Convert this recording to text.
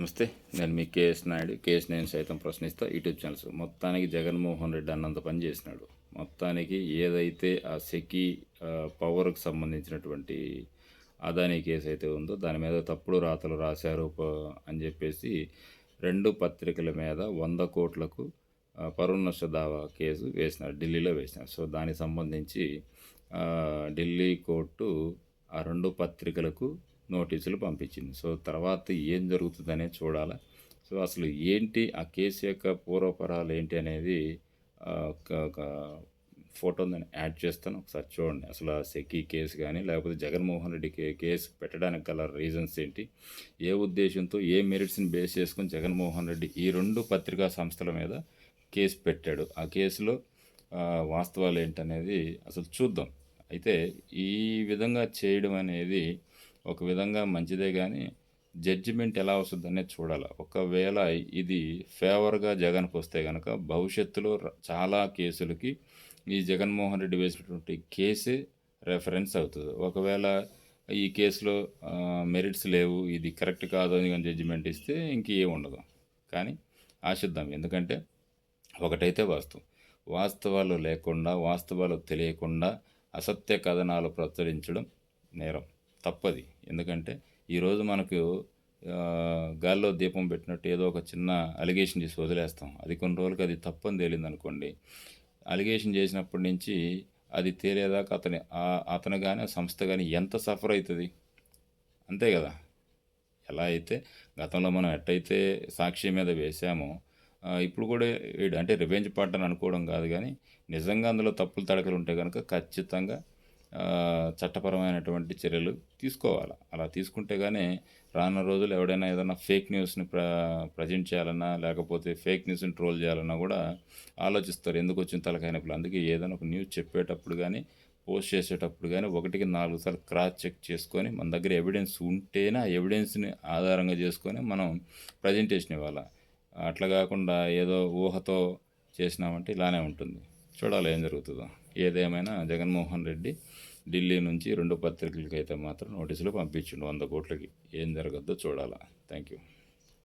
నమస్తే. నేను మీ KS Naidu. KS నేను సైతం ప్రశ్నిస్తా. YouTube channels. మొత్తానికి జగన్మోహన్ రెడ్డి అన్నంత పని చేసినాడు. మొత్తానికి ఏదైతే ఆ సెకి పవర్కి సంబంధించినటువంటి అదానీ కేసు అయితే ఉందో దాని మీద తప్పుడు రాతలు రాశారు అని చెప్పేసి రెండు పత్రికల మీద వంద కోట్లకు ఆ, పరువు నష్ట దావా కేసు వేసినారు. ఢిల్లీలో వేసినారు. సో దానికి సంబంధించి ఢిల్లీ కోర్టు ఆ రెండు పత్రికలకు నోటీసులు పంపించింది. సో తర్వాత ఏం జరుగుతుందనే చూడాలి. సో అసలు ఏంటి ఆ కేసు యొక్క పూర్వపరాలు ఏంటి అనేది ఒక ఒక ఫోటో నేను యాడ్ చేస్తాను. ఒకసారి చూడండి. అసలు ఆ సెకీ కేసు కానీ లేకపోతే జగన్మోహన్ రెడ్డి కేసు పెట్టడానికి గల రీజన్స్ ఏంటి? ఏ ఉద్దేశంతో ఏ మెరిట్స్ని బేస్ చేసుకుని జగన్మోహన్ రెడ్డి ఈ రెండు పత్రికా సంస్థల మీద కేసు పెట్టాడు? ఆ కేసులో వాస్తవాలు ఏంటనేది అసలు చూద్దాం. అయితే ఈ విధంగా చేయడం అనేది ఒక విధంగా మంచిదే కానీ జడ్జిమెంట్ ఎలా వస్తుంది అనేది చూడాలి. ఒకవేళ ఇది ఫేవర్గా జగన్కి వస్తే కనుక భవిష్యత్తులో చాలా కేసులకి ఈ జగన్మోహన్ రెడ్డి వేసినటువంటి కేసే రెఫరెన్స్ అవుతుంది. ఒకవేళ ఈ కేసులో మెరిట్స్ లేవు ఇది కరెక్ట్ కాదు అని కానీ జడ్జిమెంట్ ఇస్తే ఇంకేం ఉండదు. కానీ ఆశిద్దాం. ఎందుకంటే ఒకటైతే వాస్తవం. వాస్తవాలు లేకుండా వాస్తవాలు తెలియకుండా అసత్య కథనాలు ప్రచురించడం నేరం. తప్పది. ఎందుకంటే ఈరోజు మనకు గాల్లో దీపం పెట్టినట్టు ఏదో ఒక చిన్న అలిగేషన్ చేసి వదిలేస్తాం. అది కొన్ని రోజులకి అది తప్పని తేలింది అనుకోండి అలిగేషన్ చేసినప్పటి నుంచి అది తేలేదాకా అతని అతను కానీ సంస్థ కానీ ఎంత సఫర్ అవుతుంది అంతే కదా. ఎలా అయితే గతంలో మనం ఎట్టయితే సాక్షి మీద వేసామో ఇప్పుడు కూడా అంటే రివెంజ్ పార్ట్ అని అనుకోవడం కాదు కానీ నిజంగా అందులో తప్పులు తడకలు ఉంటే కనుక ఖచ్చితంగా చట్టపరమైనటువంటి చర్యలు తీసుకోవాలి. అలా తీసుకుంటే కానీ రానున్న రోజులు ఎవడైనా ఏదైనా ఫేక్ న్యూస్ని ప్ర ప్రజెంట్ చేయాలన్నా లేకపోతే ఫేక్ న్యూస్ని ట్రోల్ చేయాలన్నా కూడా ఆలోచిస్తారు. ఎందుకు వచ్చిన తలకాయ అందుకే ఏదైనా ఒక న్యూస్ చెప్పేటప్పుడు కానీ పోస్ట్ చేసేటప్పుడు కానీ ఒకటికి నాలుగు సార్లు క్రాస్ చెక్ చేసుకొని మన దగ్గర ఎవిడెన్స్ ఉంటేనే ఆ ఎవిడెన్స్ని ఆధారంగా చేసుకొని మనం ప్రజెంటేషన్ ఇవ్వాలి? అట్లా కాకుండా ఏదో ఊహతో చేసినామంటే ఇలానే ఉంటుంది. చూడాలి ఏం జరుగుతుందో. ఏదేమైనా జగన్మోహన్ రెడ్డి ఢిల్లీ నుంచి రెండు పత్రికలకైతే మాత్రం నోటీసులు పంపించిండు. వంద కోట్లకి ఏం జరగద్దో చూడాలా. Thank you